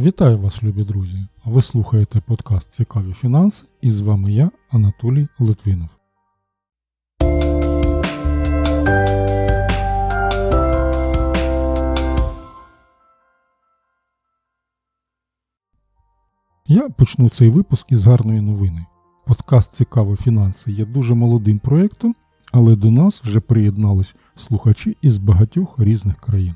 Вітаю вас, любі друзі! Ви слухаєте подкаст Цікаві фінанси і з вами я, Анатолій Литвинов. Я почну цей випуск із гарної новини. Подкаст Цікаві фінанси є дуже молодим проєктом, але до нас вже приєднались слухачі із багатьох різних країн.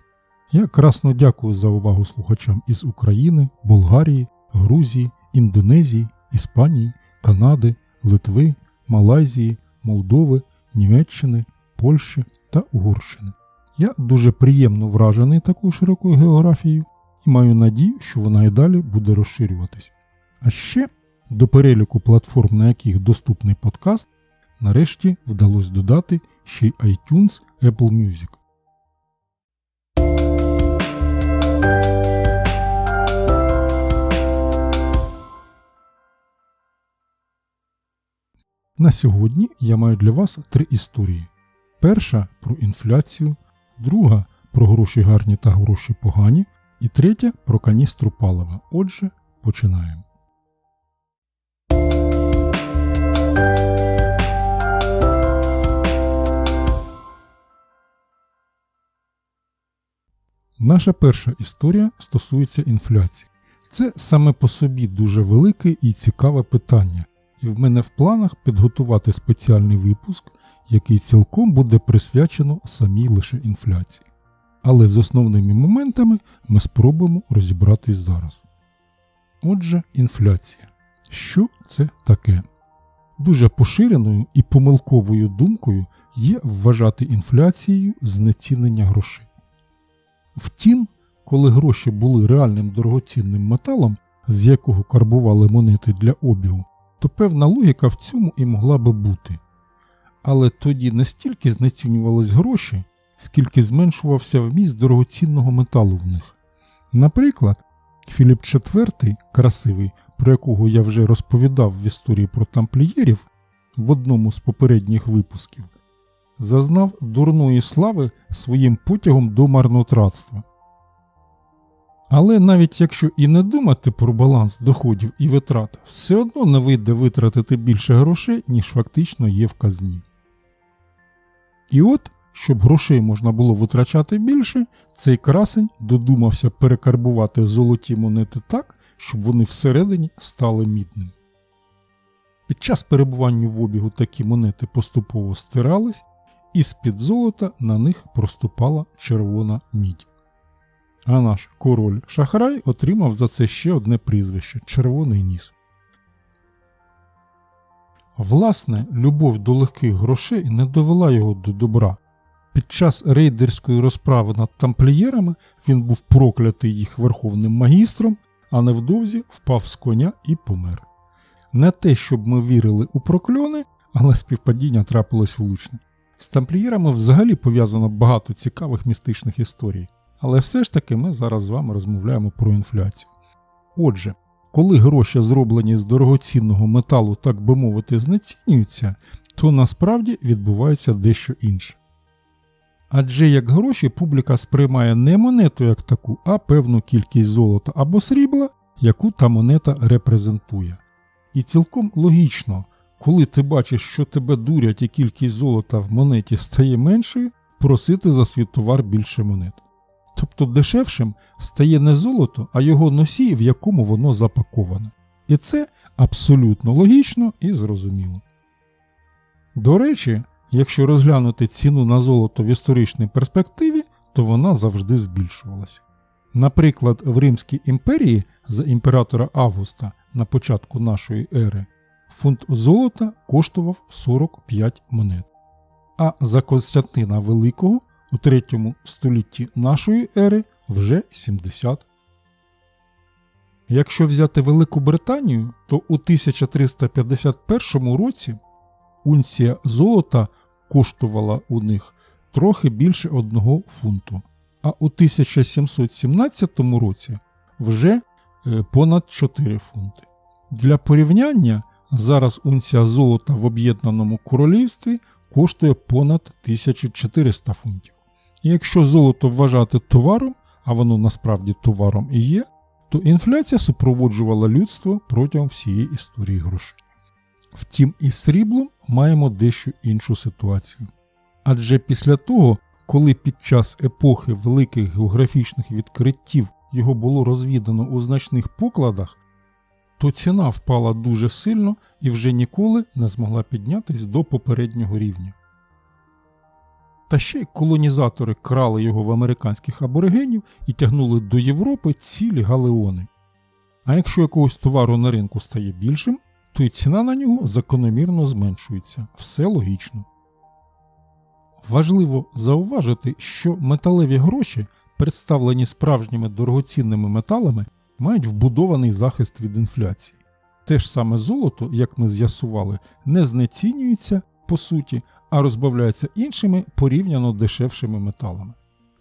Я красно дякую за увагу слухачам із України, Болгарії, Грузії, Індонезії, Іспанії, Канади, Литви, Малайзії, Молдови, Німеччини, Польщі та Угорщини. Я дуже приємно вражений такою широкою географією і маю надію, що вона і далі буде розширюватись. А ще до переліку платформ, на яких доступний подкаст, нарешті вдалося додати ще й iTunes Apple Music. На сьогодні я маю для вас три історії. Перша про інфляцію, друга про гроші гарні та гроші погані, і третя про каністру палива. Отже, починаємо. Наша перша історія стосується інфляції. Це саме по собі дуже велике і цікаве питання, і в мене в планах підготувати спеціальний випуск, який цілком буде присвячено самій лише інфляції. Але з основними моментами ми спробуємо розібратись зараз. Отже, інфляція. Що це таке? Дуже поширеною і помилковою думкою є вважати інфляцією знецінення грошей. Втім, коли гроші були реальним дорогоцінним металом, з якого карбували монети для обігу, то певна логіка в цьому і могла би бути. Але тоді не стільки знецінювались гроші, скільки зменшувався вміст дорогоцінного металу в них. Наприклад, Філіп IV, красивий, про якого я вже розповідав в історії про тамплієрів в одному з попередніх випусків, зазнав дурної слави своїм потягом до марнотратства. Але навіть якщо і не думати про баланс доходів і витрат, все одно не вийде витратити більше грошей, ніж фактично є в казні. І от, щоб грошей можна було витрачати більше, цей красень додумався перекарбувати золоті монети так, щоб вони всередині стали мідними. Під час перебування в обігу такі монети поступово стирались, і з-під золота на них проступала червона мідь. А наш король Шахрай отримав за це ще одне прізвище Червоний ніс. Власне, любов до легких грошей не довела його до добра. Під час рейдерської розправи над тамплієрами він був проклятий їх верховним магістром, а невдовзі впав з коня і помер. Не те, щоб ми вірили у прокльони, але співпадіння трапилось влучне. З тамплієрами взагалі пов'язано багато цікавих містичних історій, але все ж таки ми зараз з вами розмовляємо про інфляцію. Отже, коли гроші, зроблені з дорогоцінного металу, так би мовити, знецінюються, то насправді відбувається дещо інше. Адже як гроші публіка сприймає не монету як таку, а певну кількість золота або срібла, яку та монета репрезентує. І цілком логічно, коли ти бачиш, що тебе дурять і кількість золота в монеті стає меншою, просити за свій товар більше монет. Тобто дешевшим стає не золото, а його носій, в якому воно запаковане. І це абсолютно логічно і зрозуміло. До речі, якщо розглянути ціну на золото в історичній перспективі, то вона завжди збільшувалася. Наприклад, в Римській імперії за імператора Августа на початку нашої ери фунт золота коштував 45 монет, а за Константина Великого у 3 столітті нашої ери вже 70. Якщо взяти Велику Британію, то у 1351 році унція золота коштувала у них трохи більше 1 фунту, а у 1717 році вже понад 4 фунти. Для порівняння зараз унція золота в Об'єднаному Королівстві коштує понад 1400 фунтів. І якщо золото вважати товаром, а воно насправді товаром і є, то інфляція супроводжувала людство протягом всієї історії грошей. Втім, із сріблом маємо дещо іншу ситуацію. Адже після того, коли під час епохи великих географічних відкриттів його було розвідано у значних покладах, то ціна впала дуже сильно і вже ніколи не змогла піднятись до попереднього рівня. Та ще й колонізатори крали його в американських аборигенів і тягнули до Європи цілі галеони. А якщо якогось товару на ринку стає більшим, то й ціна на нього закономірно зменшується. Все логічно. Важливо зауважити, що металеві гроші, представлені справжніми дорогоцінними металами, мають вбудований захист від інфляції. Те ж саме золото, як ми з'ясували, не знецінюється по суті, а розбавляється іншими порівняно дешевшими металами.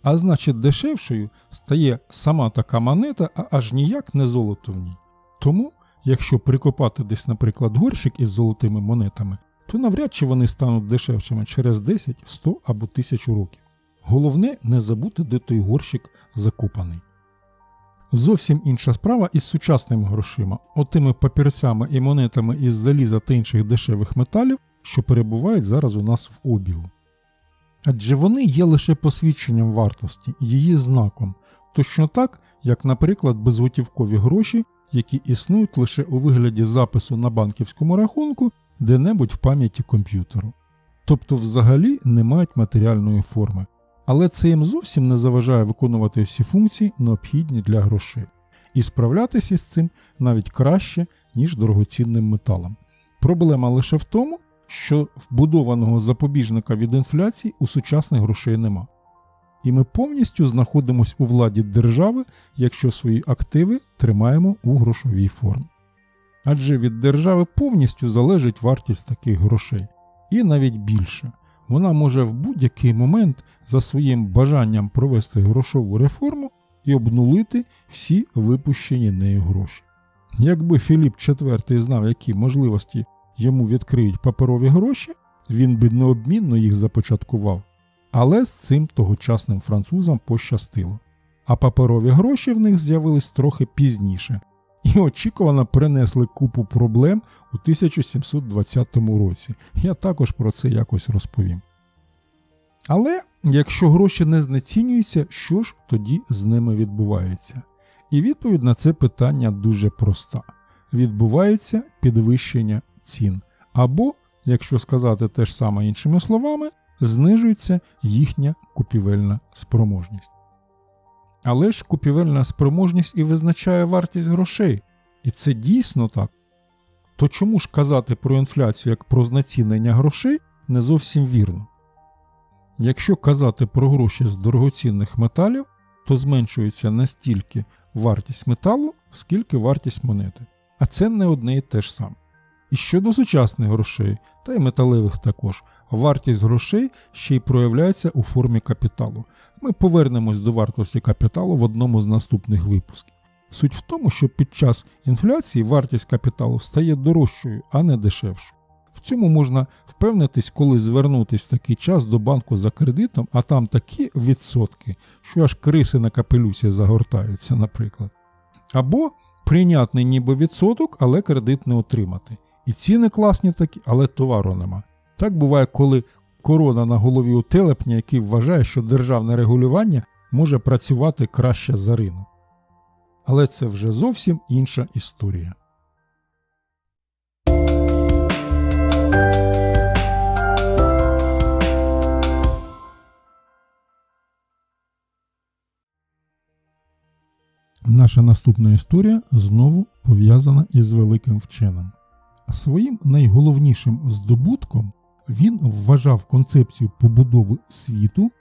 А значить, дешевшою стає сама така монета, а аж ніяк не золото в ній. Тому, якщо прикопати десь, наприклад, горщик із золотими монетами, то навряд чи вони стануть дешевшими через 10, 100 або 1000 років. Головне не забути, де той горщик закопаний. Зовсім інша справа із сучасними грошима, отими папірцями і монетами із заліза та інших дешевих металів, що перебувають зараз у нас в обігу. Адже вони є лише посвідченням вартості, її знаком, точно так, як, наприклад, безготівкові гроші, які існують лише у вигляді запису на банківському рахунку де-небудь в пам'яті комп'ютеру. Тобто взагалі не мають матеріальної форми. Але це їм зовсім не заважає виконувати всі функції, необхідні для грошей, і справлятися з цим навіть краще, ніж дорогоцінним металом. Проблема лише в тому, що вбудованого запобіжника від інфляції у сучасних грошей нема. І ми повністю знаходимося у владі держави, якщо свої активи тримаємо у грошовій формі. Адже від держави повністю залежить вартість таких грошей, і навіть більше. Вона може в будь-який момент за своїм бажанням провести грошову реформу і обнулити всі випущені нею гроші. Якби Філіп IV знав, які можливості йому відкриють паперові гроші, він би необмінно їх започаткував. Але з цим тогочасним французам пощастило. А паперові гроші в них з'явились трохи пізніше і очікувано принесли купу проблем у 1720 році. Я також про це якось розповім. Але якщо гроші не знецінюються, що ж тоді з ними відбувається? І відповідь на це питання дуже проста: відбувається підвищення цін. Або, якщо сказати те ж саме іншими словами, знижується їхня купівельна спроможність. Але ж купівельна спроможність і визначає вартість грошей. І це дійсно так. То чому ж казати про інфляцію як про знецінення грошей не зовсім вірно? Якщо казати про гроші з дорогоцінних металів, то зменшується не стільки вартість металу, скільки вартість монети. А це не одне і те ж саме. І щодо сучасних грошей, та й металевих також, вартість грошей ще й проявляється у формі капіталу. Ми повернемось до вартості капіталу в одному з наступних випусків. Суть в тому, що під час інфляції вартість капіталу стає дорожчою, а не дешевшою. В цьому можна впевнитись, коли звернутись в такий час до банку за кредитом, а там такі відсотки, що аж криси на капелюсі загортаються, наприклад. Або прийнятний ніби відсоток, але кредит не отримати. І ціни класні такі, але товару нема. Так буває, коли корона на голові у телепня, який вважає, що державне регулювання може працювати краще за ринок. Але це вже зовсім інша історія. Наша наступна історія знову пов'язана із великим вченим. Своїм найголовнішим здобутком він вважав концепцію побудови світу,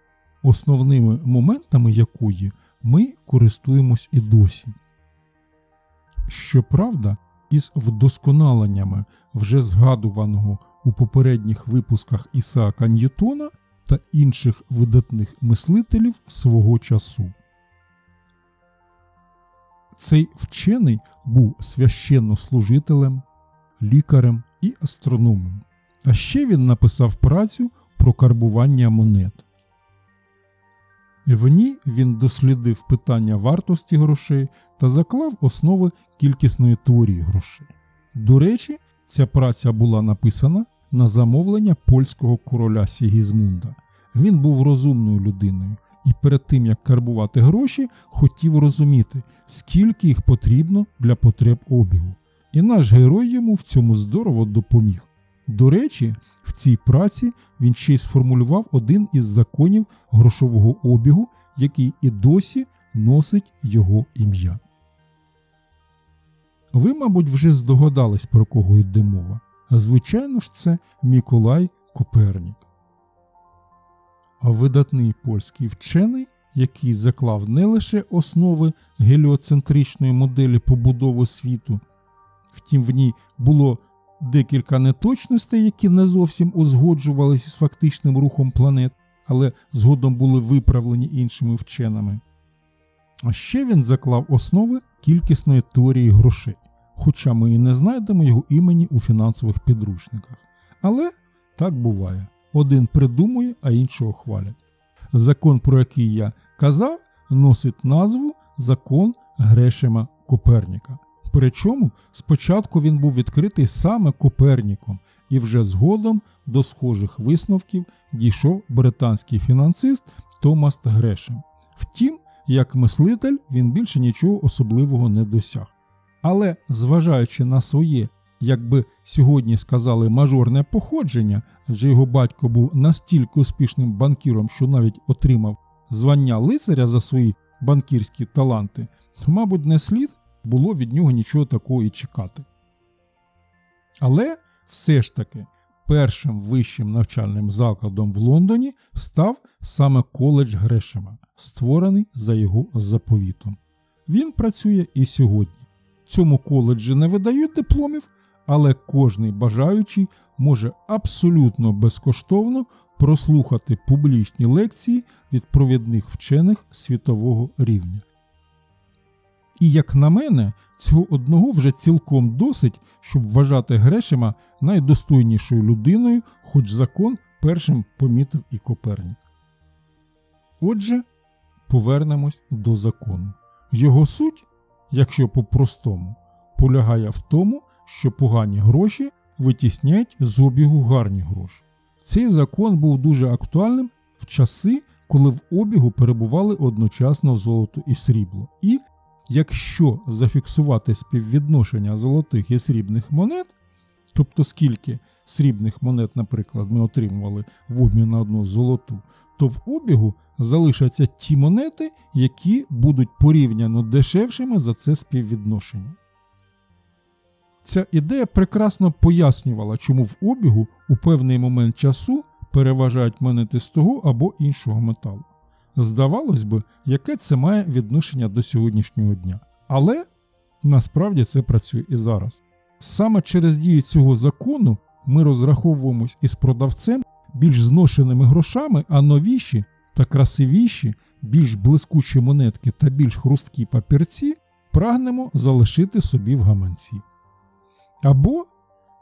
основними моментами якої ми користуємось і досі. Щоправда, із вдосконаленнями вже згадуваного у попередніх випусках Ісаака Ньютона та інших видатних мислителів свого часу. Цей вчений був священнослужителем, лікарем і астрономом. А ще він написав працю про карбування монет. В ній він дослідив питання вартості грошей та заклав основи кількісної теорії грошей. До речі, ця праця була написана на замовлення польського короля Сігізмунда. Він був розумною людиною і перед тим як карбувати гроші, хотів розуміти, скільки їх потрібно для потреб обігу. І наш герой йому в цьому здорово допоміг. До речі, в цій праці він ще й сформулював один із законів грошового обігу, який і досі носить його ім'я. Ви, мабуть, вже здогадались, про кого йде мова. А звичайно ж, це Миколай Копернік. А видатний польський вчений, який заклав не лише основи геліоцентричної моделі побудови світу, втім, в ній було декілька неточностей, які не зовсім узгоджувалися з фактичним рухом планет, але згодом були виправлені іншими вченими. А ще він заклав основи кількісної теорії грошей, хоча ми і не знайдемо його імені у фінансових підручниках. Але так буває. Один придумує, а іншого хвалять. Закон, про який я казав, носить назву Закон Грешема Коперніка. Причому спочатку він був відкритий саме Коперніком, і вже згодом до схожих висновків дійшов британський фінансист Томас Грешем. Втім, як мислитель він більше нічого особливого не досяг. Але, зважаючи на своє, як би сьогодні сказали, мажорне походження, адже його батько був настільки успішним банкіром, що навіть отримав звання лицаря за свої банкірські таланти, то, мабуть, не слід було від нього нічого такого і чекати. Але все ж таки першим вищим навчальним закладом в Лондоні став саме коледж Грешема, створений за його заповітом. Він працює і сьогодні. Цьому коледжі не видають дипломів, але кожний бажаючий може абсолютно безкоштовно прослухати публічні лекції від провідних вчених світового рівня. І, як на мене, цього одного вже цілком досить, щоб вважати Грешема найдостойнішою людиною, хоч закон першим помітив і Копернік. Отже, повернемось до закону. Його суть, якщо по-простому, полягає в тому, що погані гроші витісняють з обігу гарні гроші. Цей закон був дуже актуальним в часи, коли в обігу перебували одночасно золото і срібло. І якщо зафіксувати співвідношення золотих і срібних монет, тобто скільки срібних монет, наприклад, ми отримували в обмін на одну золоту, то в обігу залишаться ті монети, які будуть порівняно дешевшими за це співвідношення. Ця ідея прекрасно пояснювала, чому в обігу у певний момент часу переважають монети з того або іншого металу. Здавалось би, яке це має відношення до сьогоднішнього дня. Але насправді це працює і зараз. Саме через дію цього закону ми розраховуємось із продавцем більш зношеними грошами, а новіші та красивіші, більш блискучі монетки та більш хрусткі папірці прагнемо залишити собі в гаманці. Або,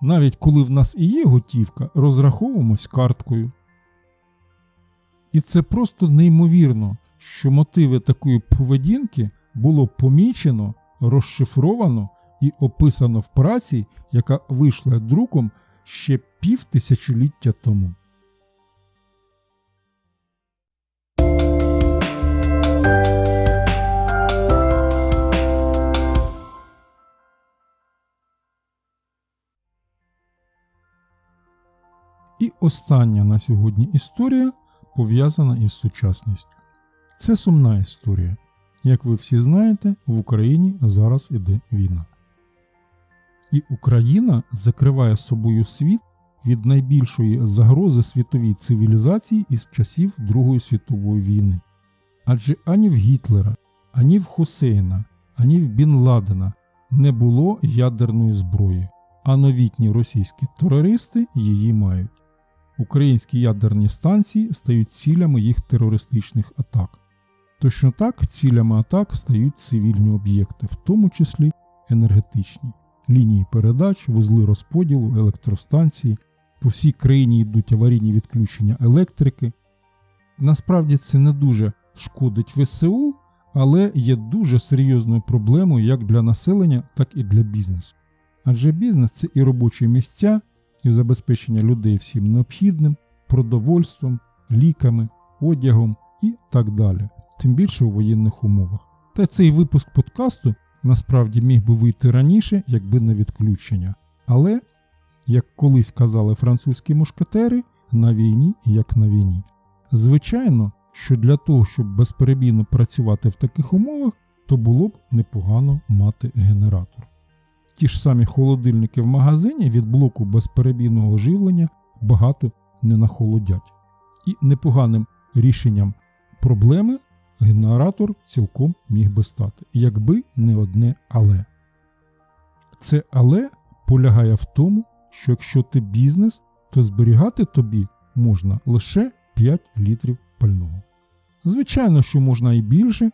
навіть коли в нас і є готівка, розраховуємось карткою. І це просто неймовірно, що мотиви такої поведінки було помічено, розшифровано і описано в праці, яка вийшла друком ще пів тисячоліття тому. І остання на сьогодні історія пов'язана із сучасністю. Це сумна історія. Як ви всі знаєте, в Україні зараз іде війна. І Україна закриває собою світ від найбільшої загрози світовій цивілізації із часів Другої світової війни. Адже ані в Гітлера, ані в Хусейна, ані в Бін Ладена не було ядерної зброї, а новітні російські терористи її мають. Українські ядерні станції стають цілями їх терористичних атак. Точно так цілями атак стають цивільні об'єкти, в тому числі енергетичні, лінії передач, вузли розподілу, електростанції, по всій країні йдуть аварійні відключення електрики. Насправді це не дуже шкодить ВСУ, але є дуже серйозною проблемою як для населення, так і для бізнесу. Адже бізнес це і робочі місця, і забезпечення людей всім необхідним, продовольством, ліками, одягом і так далі, тим більше у воєнних умовах. Та цей випуск подкасту насправді міг би вийти раніше, якби не відключення. Але, як колись казали французькі мушкетери, на війні як на війні. Звичайно, що для того, щоб безперебійно працювати в таких умовах, то було б непогано мати генератор. Ті ж самі холодильники в магазині від блоку безперебійного живлення багато не нахолодять. І непоганим рішенням проблеми генератор цілком міг би стати, якби не одне але. Це але полягає в тому, що якщо ти бізнес, то зберігати тобі можна лише 5 літрів пального. Звичайно, що можна і більше,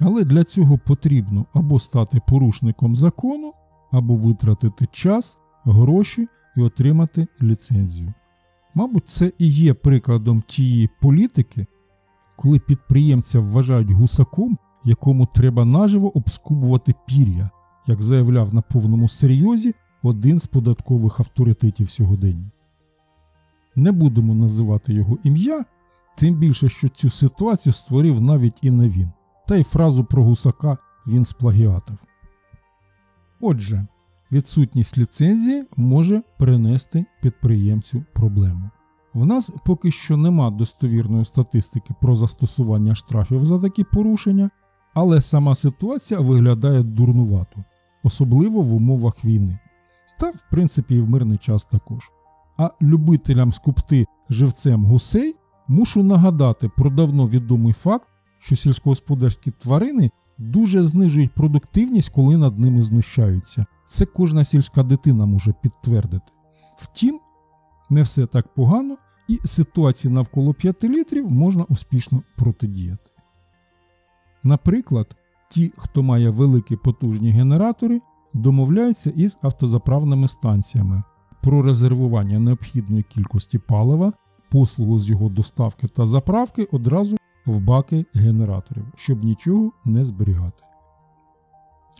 але для цього потрібно або стати порушником закону, або витратити час, гроші і отримати ліцензію. Мабуть, це і є прикладом тієї політики, коли підприємця вважають гусаком, якому треба наживо обскубувати пір'я, як заявляв на повному серйозі один з податкових авторитетів сьогодення. Не будемо називати його ім'я, тим більше, що цю ситуацію створив навіть і не він, та й фразу про гусака він сплагіатив. Отже, відсутність ліцензії може принести підприємцю проблему. В нас поки що нема достовірної статистики про застосування штрафів за такі порушення, але сама ситуація виглядає дурнувато, особливо в умовах війни. Та, в принципі, і в мирний час також. А любителям скупти живцем гусей мушу нагадати про давно відомий факт, що сільськогосподарські тварини дуже знижують продуктивність, коли над ними знущаються. Це кожна сільська дитина може підтвердити. Втім, не все так погано, і ситуації навколо 5 літрів можна успішно протидіяти. Наприклад, ті, хто має великі потужні генератори, домовляються із автозаправними станціями про резервування необхідної кількості палива, послугу з його доставки та заправки одразу в баки генераторів, щоб нічого не зберігати.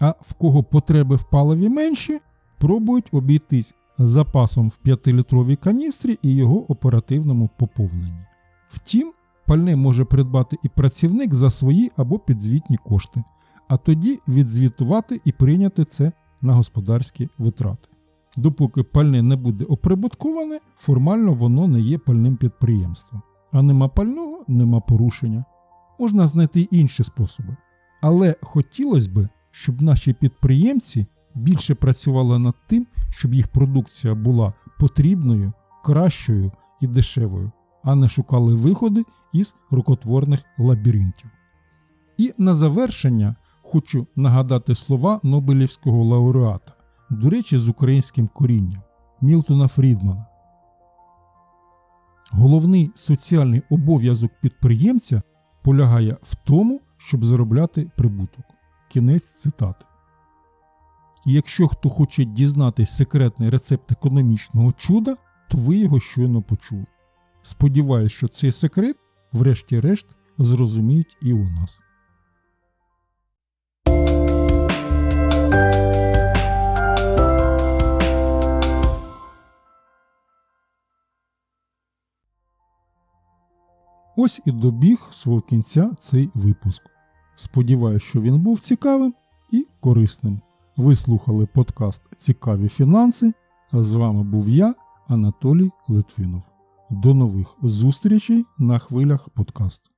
А в кого потреби в паливі менші, пробують обійтись запасом в 5-літровій каністрі і його оперативному поповненні. Втім, пальне може придбати і працівник за свої або підзвітні кошти, а тоді відзвітувати і прийняти це на господарські витрати. Допоки пальне не буде оприбутковане, формально воно не є пальним підприємством. А нема пального, нема порушення. Можна знайти інші способи. Але хотілося б, щоб наші підприємці більше працювали над тим, щоб їх продукція була потрібною, кращою і дешевою, а не шукали виходи із рукотворних лабіринтів. І на завершення хочу нагадати слова Нобелівського лауреата, до речі, з українським корінням Мілтона Фрідмана. Головний соціальний обов'язок підприємця полягає в тому, щоб заробляти прибуток. Кінець цитати. Якщо хто хоче дізнатись секретний рецепт економічного чуда, то ви його щойно почули. Сподіваюсь, що цей секрет, врешті-решт, зрозуміють і у нас. Ось і добіг свого кінця цей випуск. Сподіваюсь, що він був цікавим і корисним. Ви слухали подкаст Цікаві фінанси. А з вами був я, Анатолій Литвинов. До нових зустрічей на хвилях подкасту.